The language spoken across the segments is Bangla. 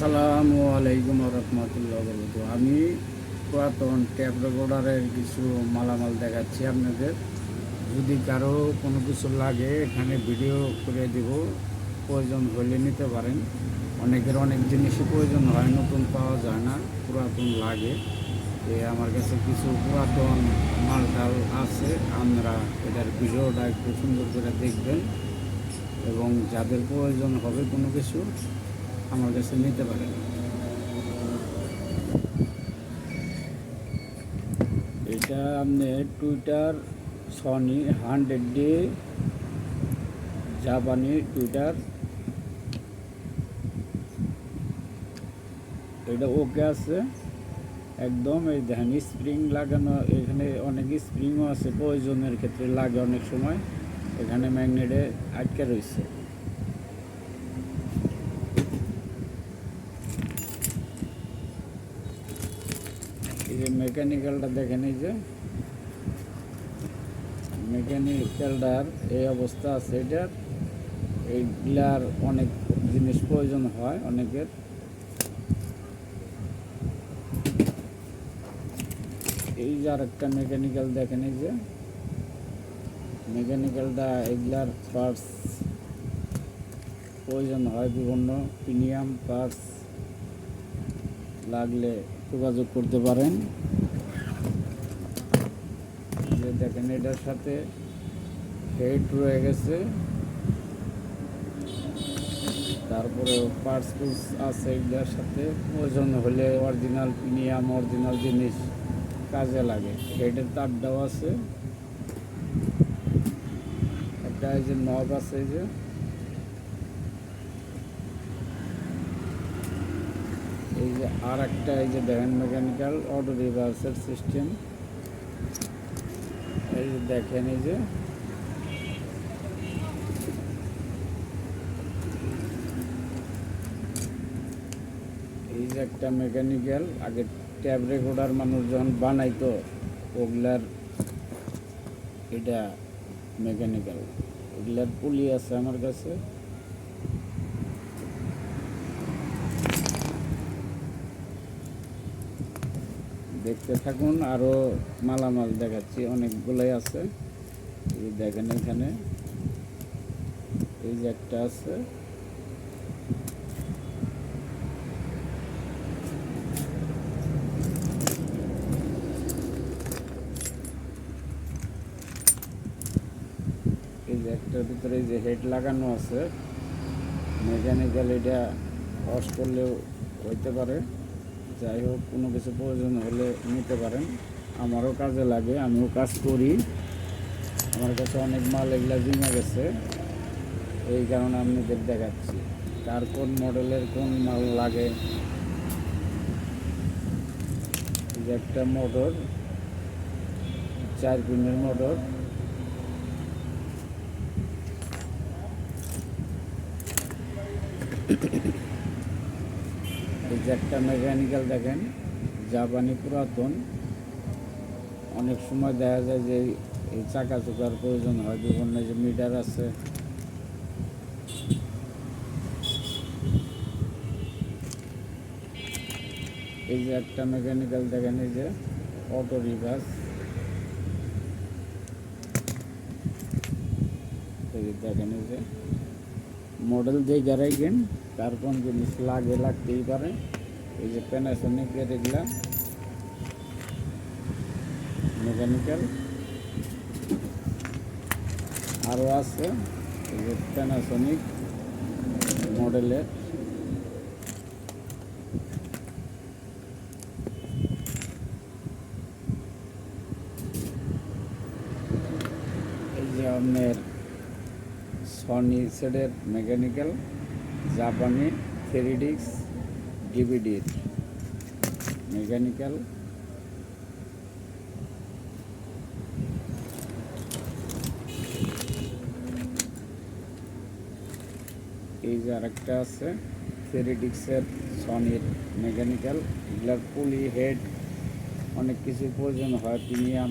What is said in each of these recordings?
আসসালামু আলাইকুম রহমতুল্লাহ আমি পুরাতন ট্যাপ রেকর্ডারের কিছু মালামাল দেখাচ্ছি আপনাদের। যদি কারও কোনো কিছু লাগে, এখানে ভিডিও করে দেব। প্রয়োজন হলে নিতে পারেন। অনেকের অনেক জিনিসই প্রয়োজন হয়, নতুন পাওয়া যায় না, পুরাতন লাগে। এ আমার কাছে কিছু পুরাতন মালটাল আছে আমরা এটার ভিডিওটা একটু সুন্দর করে দেখবেন। এবং যাদের প্রয়োজন হবে কোনো কিছু আমার কাছে নিতে পারেন এটা আপনি টুইটার সনি হান্ড্রেড ডে, জাপানি টুইটার। এটা ওকে আছে। একদম এই দেখেন, স্প্রিং লাগানো, এখানে অনেক স্প্রিংও আছে প্রয়োজনের ক্ষেত্রে লাগে অনেক সময়। এখানে ম্যাগনেটে আটকে রয়েছে। যে মেকানিক্যালটা দেখেন এই যে। মেকানিক্যালটার এই অবস্থা আছে এটার। এইগুলার অনেক জিনিস প্রয়োজন হয় অনেকের। এই যে আর একটা মেকানিক্যাল দেখেন এই যে। মেকানিক্যালটা এগুলার পার্টস প্রয়োজন হয় বিভিন্ন প্রিমিয়াম পার্টস লাগলে যোগাযোগ করতে পারেন। যে দেখেন এটার সাথে হেড রয়ে গেছে। তারপরে পার্টস ফুলস আছে এগুলোর সাথে। প্রয়োজন হলে অরিজিনাল প্রিমিয়াম অরিজিনাল জিনিস কাজে লাগে। হেডের তারটাও আছে। একটা এই যে নব আছে এই যে। এই যে আর একটা এই যে দেখেন মেকানিক্যাল অটো রিভার্সের সিস্টেম এই যে দেখেন, এই যে। এই যে একটা মেকানিক্যাল আগে ট্যাব রেকর্ডার মানুষ যখন বানাইতো, ওগুলার এটা মেকানিক্যাল ওগুলার পুলি আছে আমার কাছে। দেখতে থাকুন আরও মালামাল দেখাচ্ছি, অনেকগুলোই আছে। এই দেখেন এখানে। এই যে একটা আছে। এই যে একটার ভিতরে যে হেড লাগানো আছে। মেকানিক্যাল এটা ওয়াশ করলেও হইতে পারে। যাই হোক, কোনো কিছু প্রয়োজন হলে নিতে পারেন। আমারও কাজে লাগে, আমিও কাজ করি। আমার কাছে অনেক মাল এগুলা জিমে গেছে। এই কারণে আপনাদের দেখাচ্ছি। কার কোন মডেলের কোন মাল লাগে? একটা মোটর চার পিনের মোটর এই যে একটা মেকানিক্যাল দেখেন, জাপানি পুরাতন। অনেক সময় দেখা যায় যে এই চাকা চুকার প্রয়োজন হয়, বিভিন্ন যে মিটার আছে। এই যে একটা মেকানিক্যাল দেখেন, এই যে অটো রিভার্স এই যে দেখেন, এই যে মডেল যেই যারাই গেম তার কোন জিনিস লাগে লাগতেই পারে এই যে প্যানাসনিকের এগুলা মেকানিক্যাল আরও আছে এই যে প্যানাসনিক মডেলের এই যে আপনার সনি সেটের মেকানিক্যাল জাপানি থ্রিডিক্স ডিভিডির মেকানিক্যাল এই যে আরেকটা আছে থ্রিডিক্সের সনির মেকানিক্যাল এগুলার পুলি হেড অনেক কিছু প্রয়োজন হয় প্রিমিয়াম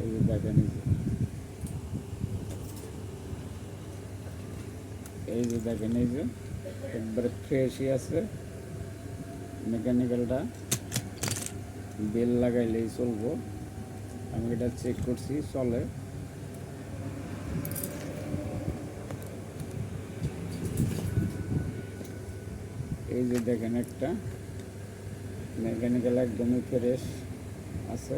এই যে দেখেন এই যে দেখেন এই যে একবারে ফ্রেশই আছে মেকানিক্যালটা বেল লাগাইলেই চলবো আমি এটা চেক করছি চলে এই যে দেখেন একটা মেকানিক্যাল একদমই ফ্রেশ আছে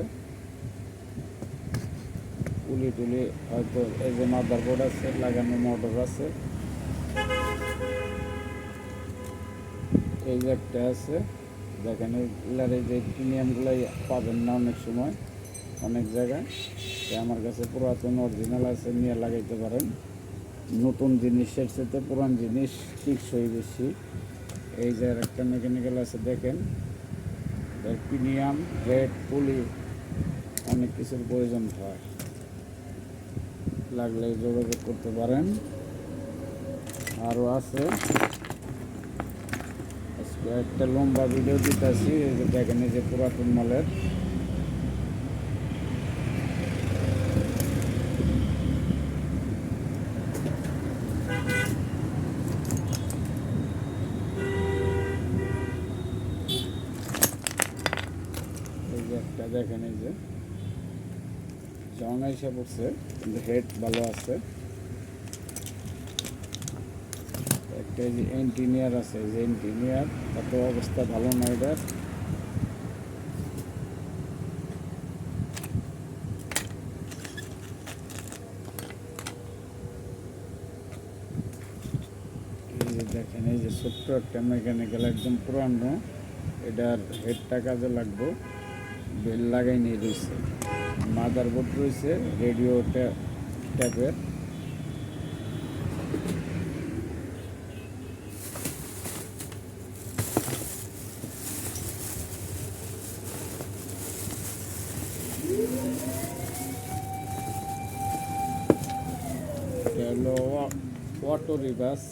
তুলি টুলি হয়তো এই যে মাদার বোর্ড আছে লাগানো মোটর আছে এই যে একটা আছে। দেখেন এগুলার এই যে প্রিমিয়ামগুলো পাবেন না অনেক সময়, অনেক জায়গায়। আমার কাছে পুরাতন অরিজিনাল আছে, নিয়ে লাগাইতে পারেন। নতুন জিনিসের সাথে পুরান জিনিস টিকসই বেশি। এই যে একটা মেকানিক্যাল আছে, দেখেন। প্রিমিয়াম রেড পুলি, অনেক কিছুর প্রয়োজন হয়। লাগলে যোগাযোগ করতে পারেন। আরও আছে। একটা লম্বা ভিডিও দিতেছি দেখেন এই যে পুরাতন মালের। একটা দেখেন এই যে। জং এসে পড়ছে, কিন্তু হেড ভালো আছে। একটা ইঞ্জিনিয়ার আছে, যে ইঞ্জিনিয়ার কত অবস্থা ভালো না এটার। দেখেন, এই যে ছোট্ট একটা মেকানিক্যাল একদম পুরানো, এটার হেডটা কাজে লাগবো। বেল লাগাই নিয়ে রয়েছে। মাদার বোর্ড রয়েছে রেডিও ট্যাপের অটো রিভার্স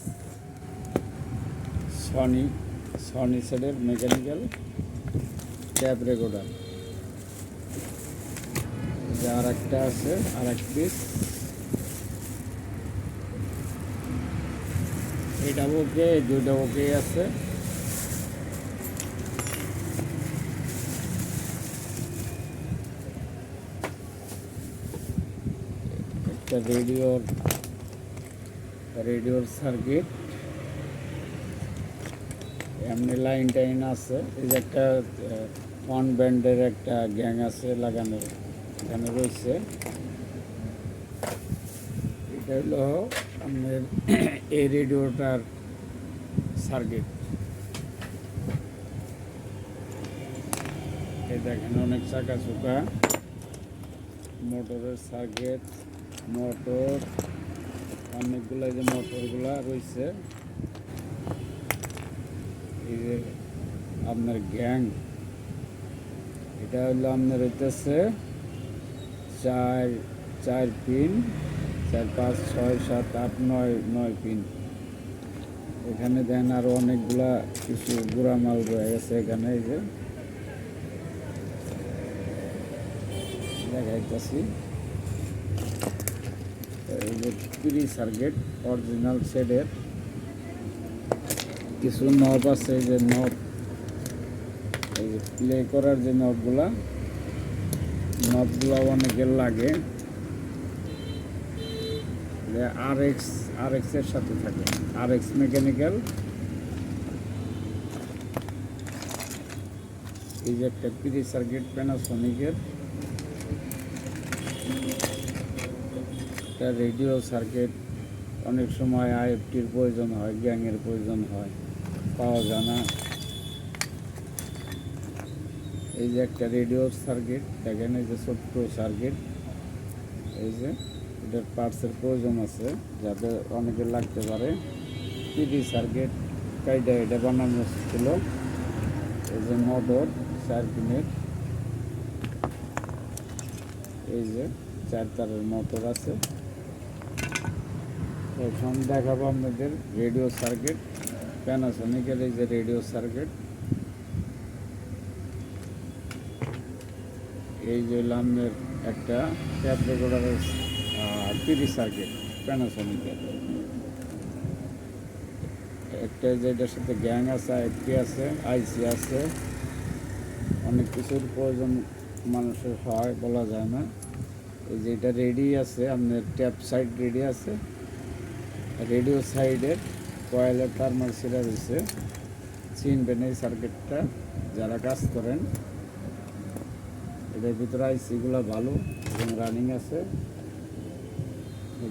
সনি সনি সেটের মেকানিক্যাল ট্যাপ রেকর্ডার যে আর একটা আছে আর এক পিস এটা ওকে দুইটা ওকে আছে। একটা রেডিওর রেডিওর সার্কিট এমনি লাইন টাইন আছে এই যে একটা ওয়ান ব্যান্ডের একটা গ্যাং আছে লাগানো এখানে রয়েছে এটা হলো আপনার এই রেডিওটার সার্কিট এই দেখেন অনেক চাকা চুকা মোটরের সার্কিট মোটর অনেকগুলো যে মোটরগুলা রয়েছে, এই যে আপনার গ্যাং, এটা হলো আপনার হইতেছে চার চার পিন, চার, পাঁচ, ছয়, সাত, আট, নয় নয় পিন। এখানে দেন আরও অনেকগুলা কিছু গুঁড়া মাল রয়ে গেছে এখানে, এই যে। দেখাইতেছি। সার্কিট অরিজিনাল শেডের কিছু নব আছে যে নব এই প্লে করার যে নবগুলা নবগুলো অনেকের লাগে। আর এক্স আর এক্সের সাথে থাকে আর এক্স মেকানিক্যাল এই যে একটা প্রি সার্কিট প্যানাসনিকের একটা রেডিও সার্কিট অনেক সময় আইএফটির প্রয়োজন হয়, গ্যাংয়ের প্রয়োজন হয়, পাওয়া যায় না। এই যে একটা রেডিও সার্কিট, দেখেন এই যে ছোট্ট সার্কিট, এই যে এটার পার্টসের প্রয়োজন আছে, যাতে অনেকে লাগতে পারে। পিডি সার্কিট কাইটা এটা বানানো ছিল, এই যে মোটর চার পিনের এই যে চার তারের মোটর আছে। এখন দেখাবো আপনাদের রেডিও সার্কিট প্যানাসনিকের এই যে রেডিও সার্কিট। এই যে লামের একটা ট্যাপ রেকর্ডারের পিডি সার্কিট প্যানাসনিকের একটা যেটার সাথে গ্যাং আছে আইপি আছে আইসি আছে, অনেক কিছুর প্রয়োজন মানুষের হয় বলা যায় না। এই যে এটা রেডি আছে, আপনার ট্যাপ সাইড রেডি আছে। রেডিও সাইডের কয়েলের টার্মার সেরা রয়েছে। চিনবেন এই সার্কিটটা যারা কাজ করেন। এটার ভিতরে আইসিগুলো ভালো, এবং রানিং আছে।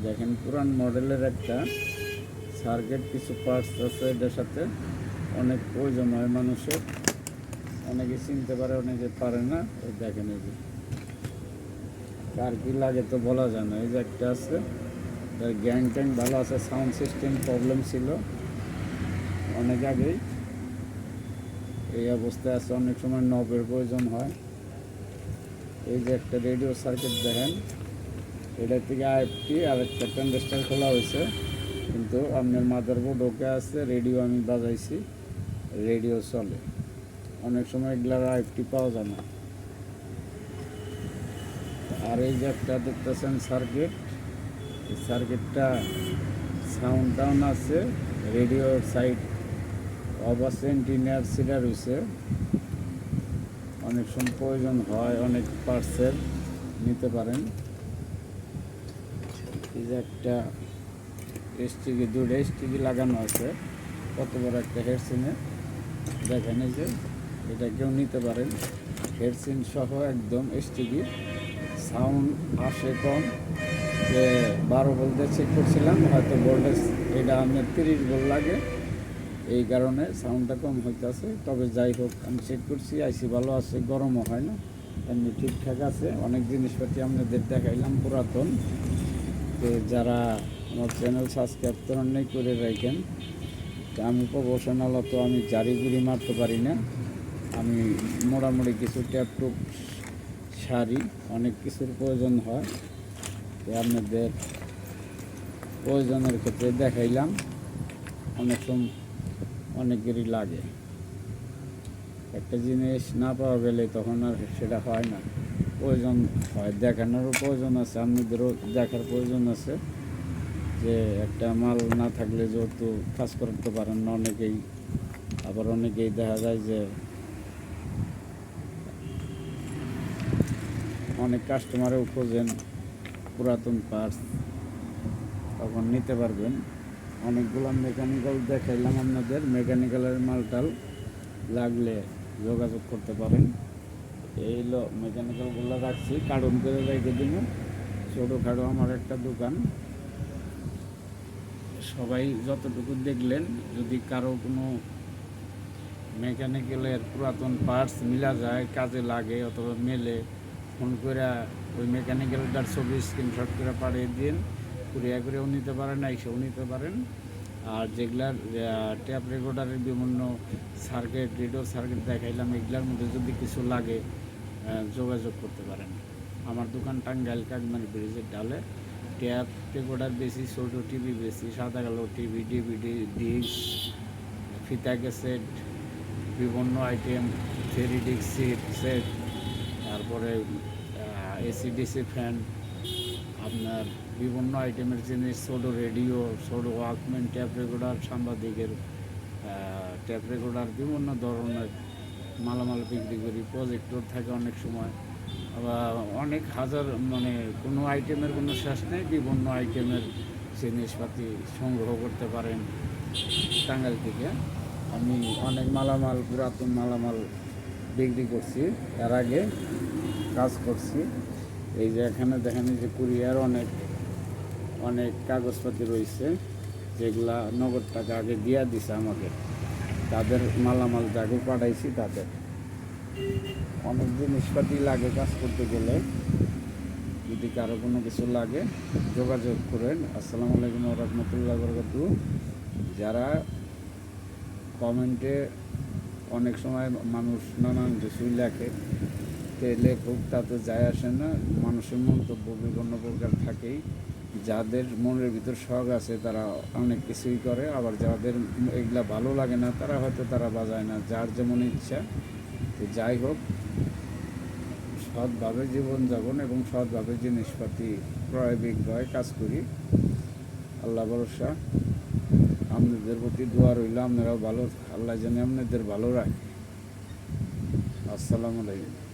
দেখেন, পুরান মডেলের একটা সার্কিট কিছু পার্টস আছে এটার সাথে। অনেক প্রয়োজন হয় মানুষের। অনেকে চিনতে পারে, অনেকে পারে না। দেখেন এই কার কি লাগে তো বলা যায় না। এই যে একটা আছে। তার গ্যাং ট্যাং ভালো আছে সাউন্ড সিস্টেম প্রবলেম ছিল অনেক আগেই। এই অবস্থায় আছে, অনেক সময় নবের প্রয়োজন হয়। এই যে একটা রেডিও সার্কিট দেখেন এটার থেকে আইএফটি আর একটা ট্রানজিস্টার খোলা হয়েছে। কিন্তু আপনার মাদারবোর্ড ওকে আছে রেডিও আমি বাজাইছি রেডিও চলে। অনেক সময় এগুলার আইএফটি পাওয়া যায় না। আর এই যে একটা দেখতেছেন সার্কিট সার্কিটটা সাউন্ড টাউন আছে রেডিও সাইড অফ আছে ইঞ্জিনিয়ার সিডার হয়েছে অনেক সময় প্রয়োজন হয়, অনেক পার্সেল নিতে পারেন। একটা এসটিভি দুটো এসটিভি লাগানো আছে, কত বড় একটা হেডসিনে দেখেন এই যে, এটা কেউ নিতে পারেন। হেডসিন সহ একদম এসটিভি সাউন্ড আসে কম। যে বারো বলতে চেক করছিলাম, হয়তো ভোল্টেজ এটা আপনার তিরিশ ভোল্ট লাগে। এই কারণে সাউন্ডটা কম হইতেছে। তবে যাই হোক, আমি চেক করছি, আইসি ভালো আছে, গরমও হয় না। এমনি ঠিকঠাক আছে। অনেক জিনিসপাতি আপনাদের দেখাইলাম পুরাতন। তো যারা আমার চ্যানেল সাবস্ক্রাইব করেন নাই, করে রাখেন। আমি প্রফেশনাল অত আমি জারি গুড়ি মারতে পারি না। আমি মোটামুটি কিছু ট্যাপ টুপ শাড়ি অনেক কিছুর প্রয়োজন হয়। আপনাদের প্রয়োজনের ক্ষেত্রে দেখাইলাম, অনেক সময় অনেকেরই লাগে। একটা জিনিস না পাওয়া গেলে তখন আর সেটা হয় না। প্রয়োজন হয়, দেখানোরও প্রয়োজন আছে, আপনাদেরও দেখার প্রয়োজন আছে যে একটা মাল না থাকলে যেহেতু কাজ করতে পারেন না অনেকেই, আবার অনেকেই দেখা যায় যে অনেক কাস্টমারেও খোঁজেন। পুরাতন পার্টস তখন নিতে পারবেন। অনেকগুলো মেকানিক্যাল দেখাইলাম আপনাদের। মেকানিক্যালের মালটাল লাগলে যোগাযোগ করতে পারেন। এই হলো মেকানিক্যালগুলো রাখছি। কার্টুন করে রেখে দিব। ছোটোখাটো আমার একটা দোকান। সবাই যতটুকু দেখলেন, যদি কারও কোনো মেকানিক্যালের পুরাতন পার্টস মিলা যায়, কাজে লাগে অথবা মেলে, ফোন করে ওই মেকানিক্যাল মেকানিক্যালটার ছবি স্ক্রিনশট করে পাঠিয়ে দিন কুরিয়া করেও নিতে পারেন এসেও নিতে পারেন। আর যেগুলার ট্যাপ রেকর্ডারের বিভিন্ন সার্কিট রেডিও সার্কিট দেখাইলাম, এগুলার মধ্যে যদি কিছু লাগে যোগাযোগ করতে পারেন। আমার দোকান টাঙ্গাইল কাকমারি ব্রিজের ডালে। ট্যাপ রেকর্ডার বেশি, ছোটো টিভি বেশি, সাদা কালো টিভি ডিভিডি ডিস ফিতা ক্যাসেট বিভিন্ন item three deck set set তারপরে এসিডিসি ফ্যান আপনার বিভিন্ন আইটেমের জিনিস ছোটো রেডিও ছোটো ওয়াকম্যান ট্যাপ রেকর্ডার সাংবাদিকের ট্যাপ রেকর্ডার বিভিন্ন ধরনের মালামাল বিক্রি করি প্রজেক্টর থাকে অনেক সময়। আবার অনেক হাজার মানে কোনো আইটেমের কোনো শেষ নেই, বিভিন্ন আইটেমের জিনিসপাতি সংগ্রহ করতে পারেন টাঙ্গাইল থেকে। আমি অনেক মালামাল, পুরাতন মালামাল বিক্রি করছি। এর আগে কাজ করছি। এই যে এখানে দেখেন যে কুরিয়ার অনেক অনেক কাগজপাতি রয়েছে, যেগুলা নগদ টাকা আগে দিয়া দিছে আমাকে। তাদের মালামাল যাকে পাঠাইছি তাদের অনেক জিনিসপাতি লাগে কাজ করতে গেলে। যদি কারও কোনো কিছু লাগে, যোগাযোগ করেন। আসসালামু আলাইকুম রহমতুল্লাহ বরকাতু যারা কমেন্টে অনেক সময় মানুষ নানান কিছুই লেখে তে লেখুক তাতে যায় আসে না। মানুষের মন্তব্য বিভিন্ন প্রকার থাকেই। যাদের মনের ভিতর শখ আছে, তারা অনেক কিছুই করে। আবার যাদের এগুলা ভালো লাগে না, তারা হয়তো তারা বাজায় না। যার যেমন ইচ্ছা, তো যাই হোক, সৎভাবে জীবনযাপন এবং সৎভাবে জিনিসপাতি ক্রয় বিক্রয় কাজ করি। আল্লাহ ভরসা। আপনাদের প্রতি দোয়া রইল। আপনারাও ভালো, আল্লাহ জানে আপনাদের ভালো রাখে। আসসালামু আলাইকুম।